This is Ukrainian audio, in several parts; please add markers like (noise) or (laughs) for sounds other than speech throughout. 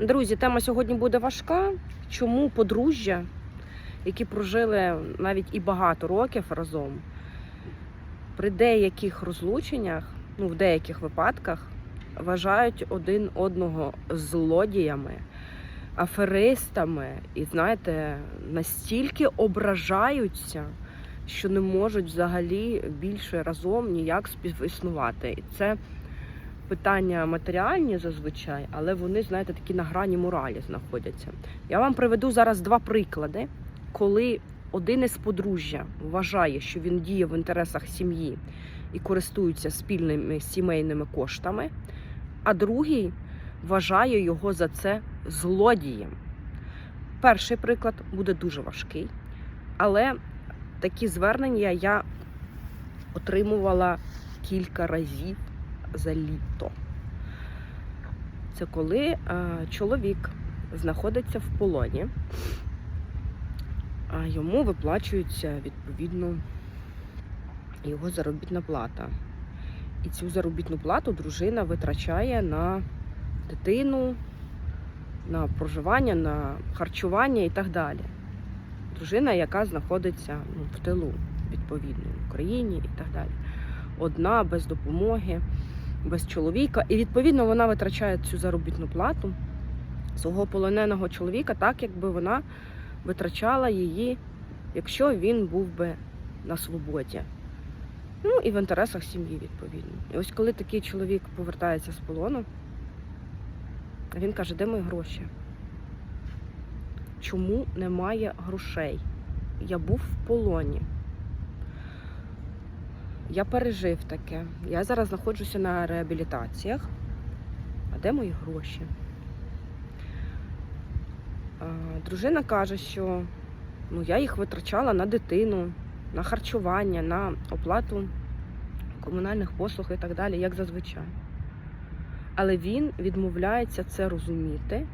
Друзі, тема сьогодні буде важка. Чому подружжя, які прожили навіть і багато років разом, при деяких розлученнях, ну в деяких випадках, вважають один одного злодіями, аферистами, і знаєте, настільки ображаються, що не можуть взагалі більше разом ніяк співіснувати. І це питання матеріальні зазвичай, але вони, знаєте, такі на грані моралі знаходяться. Я вам приведу зараз два приклади, коли один із подружжя вважає, що він діє в інтересах сім'ї і користується спільними сімейними коштами, а другий вважає його за це злодієм. Перший приклад буде дуже важкий, але такі звернення я отримувала кілька разів за літо. Це коли е, чоловік знаходиться в полоні, а йому виплачується відповідно його заробітна плата. І цю заробітну плату дружина витрачає на дитину, на проживання, на харчування і так далі. Дружина, яка знаходиться ну, в тилу, відповідно, в Україні і так далі. Одна без допомоги без чоловіка, і відповідно вона витрачає цю заробітну плату свого полоненого чоловіка, так якби вона витрачала її, якщо він був би на свободі. Ну і в інтересах сім'ї, відповідно. І ось коли такий чоловік повертається з полону, він каже, де мої гроші? Чому немає грошей? Я був в полоні. Я пережив таке. Я зараз знаходжуся на реабілітаціях. А де мої гроші? Дружина каже, що ну, я їх витрачала на дитину, на харчування, на оплату комунальних послуг і так далі, як зазвичай. Але він відмовляється це розуміти,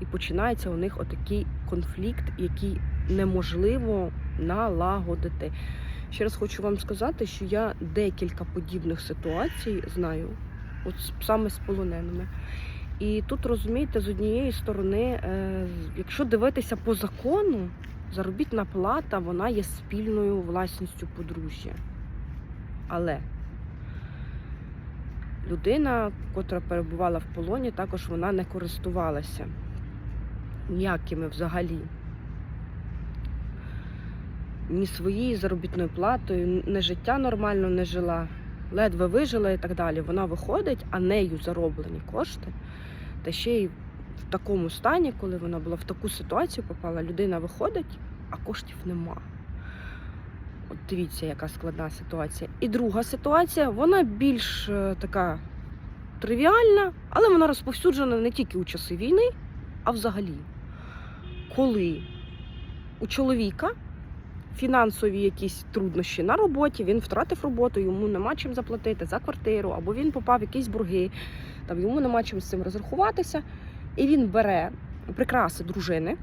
і починається у них отакий конфлікт, який неможливо налагодити. Ще раз хочу вам сказати, що я декілька подібних ситуацій знаю, от саме з полоненими. І тут розумієте, з однієї сторони, е, якщо дивитися по закону, заробітна плата вона є спільною власністю подружжя. Але людина, котра перебувала в полоні, також вона не користувалася ніякими взагалі ні своєю заробітною платою, не життя нормально не жила, ледве вижила і так далі. Вона виходить, а нею зароблені кошти. Та ще й в такому стані, коли вона була в таку ситуацію, попала, людина виходить, а коштів нема. От дивіться, яка складна ситуація. І друга ситуація, вона більш е, така тривіальна, але вона розповсюджена не тільки у часи війни, а взагалі. Коли у чоловіка фінансові якісь труднощі на роботі, він втратив роботу, йому нема чим заплатити за квартиру, або він попав в якісь борги, там йому нема чим з цим розрахуватися. І він бере прикраси дружини,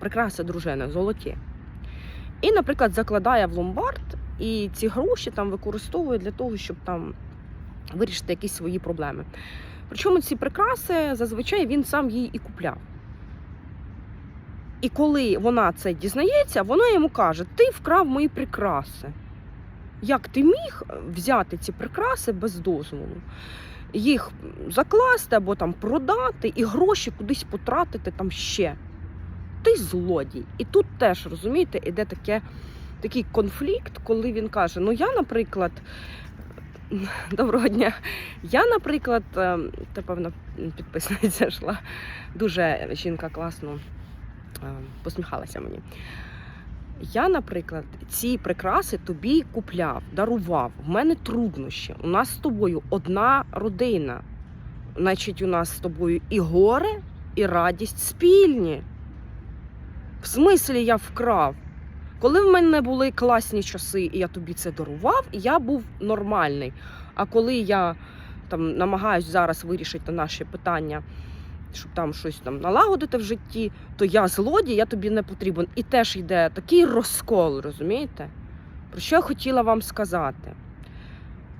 прикраси дружини золоті. І, наприклад, закладає в ломбард, і ці гроші там використовує для того, щоб там вирішити якісь свої проблеми. Причому ці прикраси зазвичай він сам їй і купляв. І коли вона це дізнається, вона йому каже: Ти вкрав мої прикраси. Як ти міг взяти ці прикраси без дозволу, їх закласти або там продати і гроші кудись потратити там ще? Ти злодій. І тут теж, розумієте, іде таке, такий конфлікт, коли він каже: Ну, я, наприклад, (laughs) доброго дня. Я, наприклад, е, та певно підписниця йшла, дуже жінка класно е, посміхалася мені. Я, наприклад, ці прикраси тобі купляв, дарував. В мене труднощі. У нас з тобою одна родина. Значить, у нас з тобою і горе, і радість спільні. В смислі я вкрав. Коли в мене були класні часи, і я тобі це дарував, я був нормальний. А коли я там намагаюсь зараз вирішити наші питання, щоб там щось там налагодити в житті, то я злодій, я тобі не потрібен. І теж йде такий розкол, розумієте? Про що я хотіла вам сказати?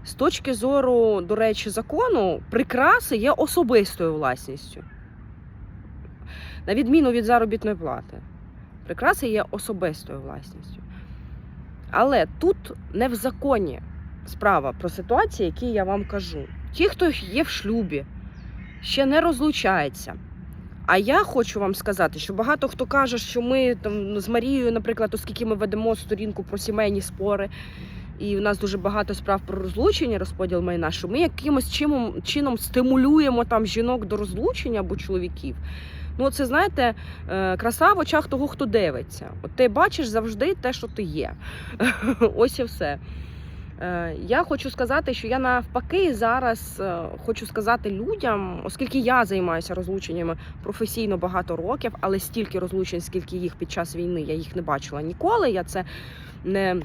З точки зору, до речі, закону, прикраси є особистою власністю. На відміну від заробітної плати, прикраси є особистою власністю. Але тут не в законі справа про ситуації, які я вам кажу. Ті, хто є в шлюбі, ще не розлучається. А я хочу вам сказати, що багато хто каже, що ми там з Марією, наприклад, оскільки ми ведемо сторінку про сімейні спори, і в нас дуже багато справ про розлучення, розподіл майна, що ми якимось чином, чином стимулюємо там жінок до розлучення або чоловіків. Ну, це знаєте, е, краса в очах того, хто дивиться. От ти бачиш завжди те, що ти є. (laughs) Ось і все. Е, Я хочу сказати, що я навпаки зараз е, хочу сказати людям, оскільки я займаюся розлученнями професійно багато років, але стільки розлучень, скільки їх під час війни, я їх не бачила ніколи. Я це не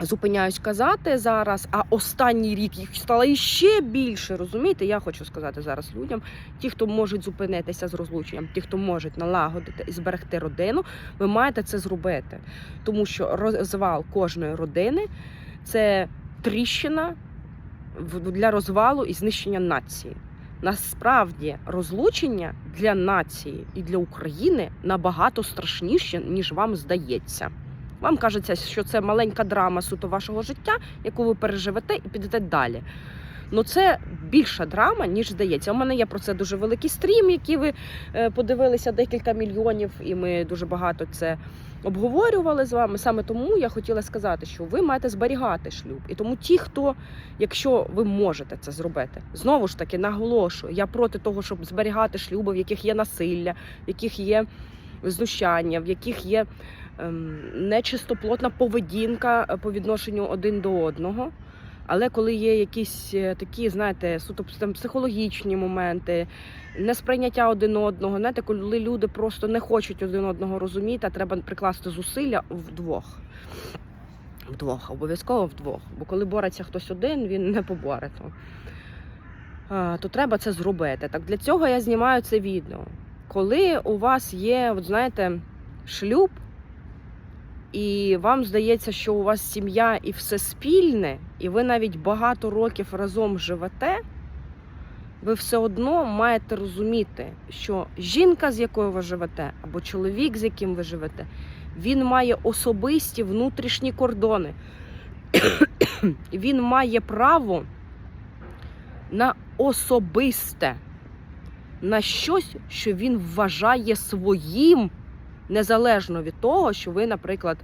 зупиняюсь казати зараз. А останній рік їх стало іще більше. Розумієте? Я хочу сказати зараз людям, ті, хто можуть зупинитися з розлученням, ті, хто можуть налагодити і зберегти родину, ви маєте це зробити, тому що розвал кожної родини це тріщина для розвалу і знищення нації. Насправді розлучення для нації і для України набагато страшніше, ніж вам здається. Вам кажеться, що це маленька драма суто вашого життя, яку ви переживете і підете далі. Ну це більша драма, ніж здається. У мене є про це дуже великий стрім, який ви е, подивилися декілька мільйонів, і ми дуже багато це обговорювали з вами. Саме тому я хотіла сказати, що ви маєте зберігати шлюб. І тому ті, хто, якщо ви можете це зробити, знову ж таки наголошую, я проти того, щоб зберігати шлюби, в яких є насилля, в яких є знущання, в яких є ем, нечистоплотна поведінка е, по відношенню один до одного. Але коли є якісь е, такі, знаєте, суто там, психологічні моменти, несприйняття один одного, знаєте, коли люди просто не хочуть один одного розуміти, а треба прикласти зусилля вдвох. Вдвох, обов'язково вдвох. Бо коли бореться хтось один, він не поборе то. То треба це зробити. Так для цього я знімаю це відео. Коли у вас є, от знаєте, шлюб, і вам здається, що у вас сім'я і все спільне, і ви навіть багато років разом живете, ви все одно маєте розуміти, що жінка, з якою ви живете, або чоловік, з яким ви живете, він має особисті внутрішні кордони. Він має право на особисте, на щось, що він вважає своїм, незалежно від того, що ви, наприклад,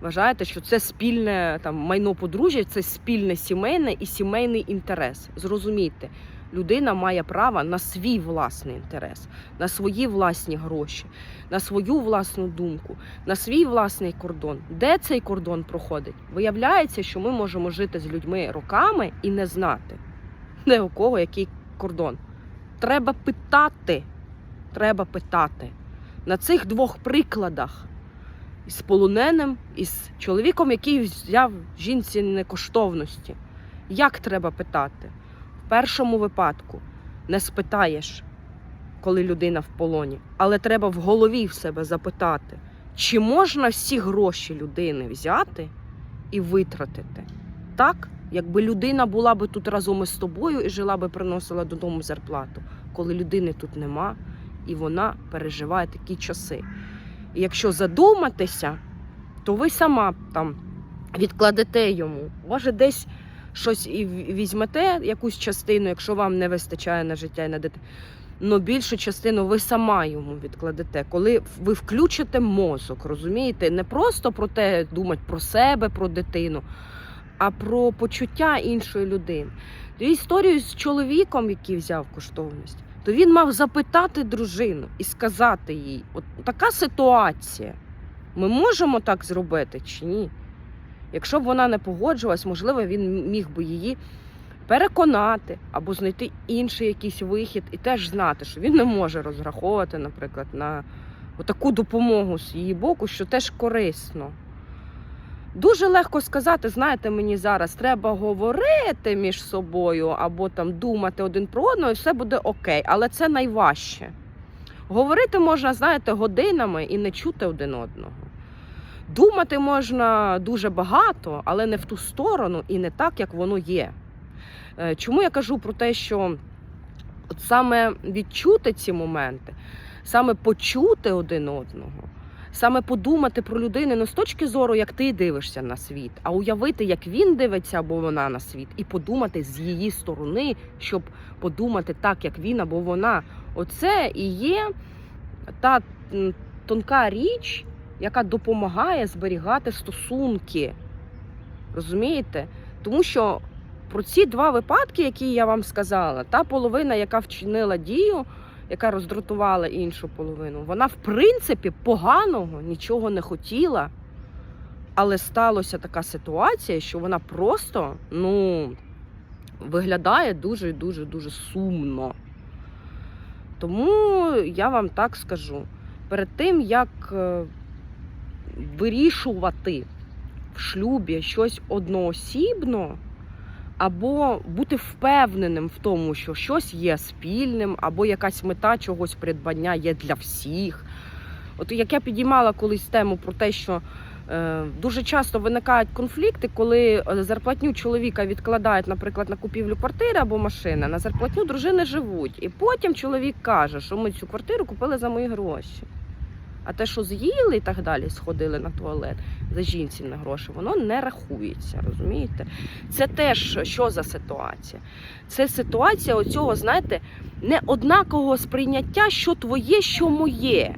вважаєте, що це спільне там майно подружжя, це спільне сімейне і сімейний інтерес. Зрозумійте, людина має право на свій власний інтерес, на свої власні гроші, на свою власну думку, на свій власний кордон. Де цей кордон проходить? Виявляється, що ми можемо жити з людьми роками і не знати, де у кого який кордон. Треба питати. Треба питати. На цих двох прикладах із полоненим, із чоловіком, який взяв жінці некоштовності. Як треба питати? В першому випадку не спитаєш, коли людина в полоні, але треба в голові в себе запитати, чи можна всі гроші людини взяти і витратити так, якби людина була би тут разом із тобою і жила би, приносила додому зарплату, коли людини тут нема, і вона переживає такі часи. І якщо задуматися, то ви сама там відкладете йому. Може, десь щось і візьмете, якусь частину, якщо вам не вистачає на життя і на дитину. Но більшу частину ви сама йому відкладете, коли ви включите мозок, розумієте? Не просто про те думати про себе, про дитину, а про почуття іншої людини. Історію з чоловіком, який взяв коштовність, то він мав запитати дружину і сказати їй: от така ситуація. Ми можемо так зробити чи ні? Якщо б вона не погоджувалась, можливо, він міг би її переконати або знайти інший якийсь вихід і теж знати, що він не може розраховувати, наприклад, на таку допомогу з її боку, що теж корисно. Дуже легко сказати, знаєте, мені зараз треба говорити між собою або там думати один про одного, і все буде окей, але це найважче. Говорити можна, знаєте, годинами і не чути один одного. Думати можна дуже багато, але не в ту сторону і не так, як воно є. Е, Чому я кажу про те, що от саме відчути ці моменти? саме почути один одного, саме подумати про людину не з точки зору, як ти дивишся на світ, а уявити, як він дивиться або вона на світ, і подумати з її сторони, щоб подумати так, як він або вона. Оце і є та тонка річ, яка допомагає зберігати стосунки. Розумієте? Тому що про ці два випадки, які я вам сказала, та половина, яка вчинила дію, яка роздратувала іншу половину, вона в принципі поганого нічого не хотіла. Але сталася така ситуація, що вона просто ну, виглядає дуже дуже дуже сумно. Тому я вам так скажу: перед тим, як е, вирішувати в шлюбі щось одноосібно, або бути впевненим в тому, що щось є спільним, або якась мета чогось придбання є для всіх. От як я підіймала колись тему про те, що е, дуже часто виникають конфлікти, коли е, зарплатню чоловіка відкладають, наприклад, на купівлю квартири або машини, на зарплатню дружини живуть. І потім чоловік каже, що ми цю квартиру купили за мої гроші. А те, що з'їли і так далі, сходили на туалет за жінці на гроші, воно не рахується, розумієте? Це теж що за ситуація? Це ситуація оцього, знаєте, неоднакового сприйняття, що твоє, що моє.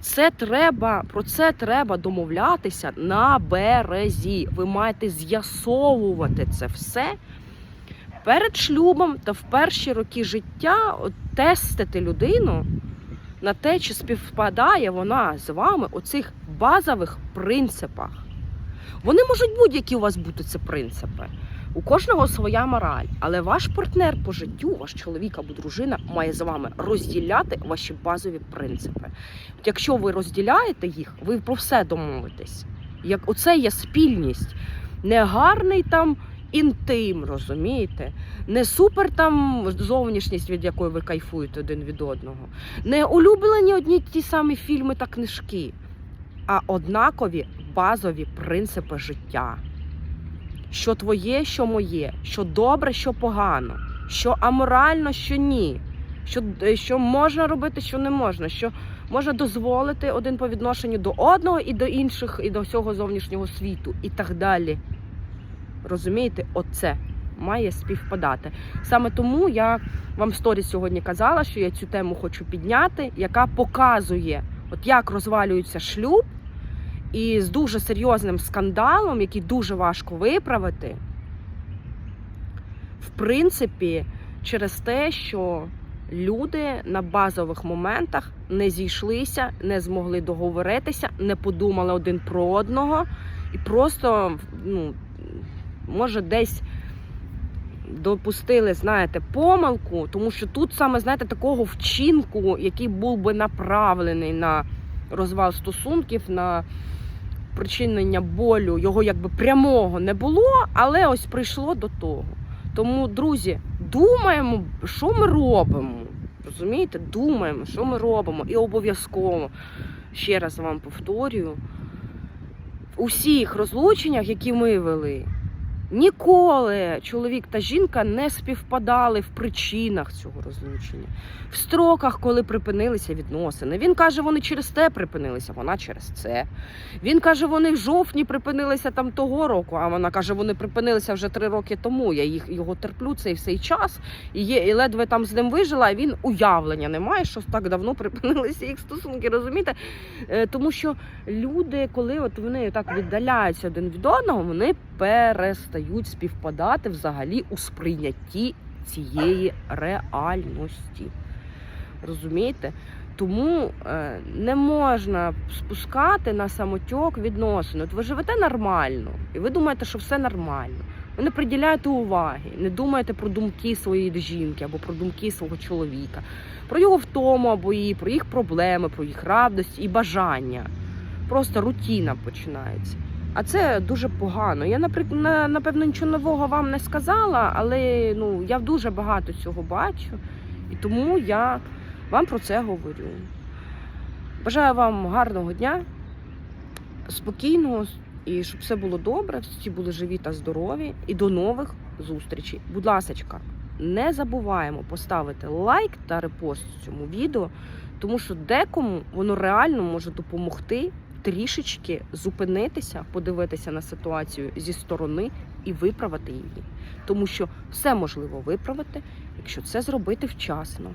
Це треба, про це треба домовлятися на березі. Ви маєте з'ясовувати це все перед шлюбом та в перші роки життя тестити людину на те, чи співпадає вона з вами у цих базових принципах. Вони можуть будь-які у вас бути ці принципи. У кожного своя мораль, але ваш партнер по життю, ваш чоловік або дружина має з вами розділяти ваші базові принципи. Якщо ви розділяєте їх, ви про все домовитесь. Як оце є спільність, не гарний там інтим, розумієте? Не супер там зовнішність, від якої ви кайфуєте один від одного, не улюблені одні ті самі фільми та книжки, а однакові базові принципи життя. Що твоє, що моє, що добре, що погано, що аморально, що ні, що, що можна робити, що не можна, що можна дозволити один по відношенню до одного і до інших, і до всього зовнішнього світу, і так далі. Розумієте, оце має співпадати. Саме тому я вам в сторі сьогодні казала, що я цю тему хочу підняти, яка показує, от як розвалюється шлюб, і з дуже серйозним скандалом, який дуже важко виправити, в принципі, через те, що люди на базових моментах не зійшлися, не змогли договоритися, не подумали один про одного і просто, ну, може, десь допустили, знаєте, помилку, тому що тут саме, знаєте, такого вчинку, який був би направлений на розвал стосунків, на причинення болю, його якби прямого не було, але ось прийшло до того. Тому, друзі, думаємо, що ми робимо. Розумієте? Думаємо, що ми робимо. І обов'язково, ще раз вам повторюю, у всіх розлученнях, які ми вели, ніколи чоловік та жінка не співпадали в причинах цього розлучення, в строках, коли припинилися відносини. Він каже, вони через те припинилися, вона через це. Він каже, вони в жовтні припинилися там того року, а вона каже, вони припинилися вже три роки тому. Я їх його терплю цей всей час і є, і ледве там з ним вижила, а він уявлення не має, що так давно (laughs) припинилися їх стосунки. Розумієте? Е, Тому що люди, коли от вони так віддаляються один від одного, вони перестають співпадати взагалі у сприйнятті цієї реальності. Розумієте? Тому е, не можна спускати на самотьок відносини. От ви живете нормально, і ви думаєте, що все нормально. Ви не приділяєте уваги, не думаєте про думки своєї жінки або про думки свого чоловіка, про його втому або її, про їх проблеми, про їх радості і бажання. Просто рутіна починається. А це дуже погано. Я, наприклад, напевно, нічого нового вам не сказала, але ну, я дуже багато цього бачу, і тому я вам про це говорю. Бажаю вам гарного дня, спокійного і щоб все було добре, всі були живі та здорові. І до нових зустрічей. Будь ласочка, не забуваємо поставити лайк та репост цьому відео, тому що декому воно реально може допомогти трішечки зупинитися, подивитися на ситуацію зі сторони і виправити її. Тому що все можливо виправити, якщо це зробити вчасно.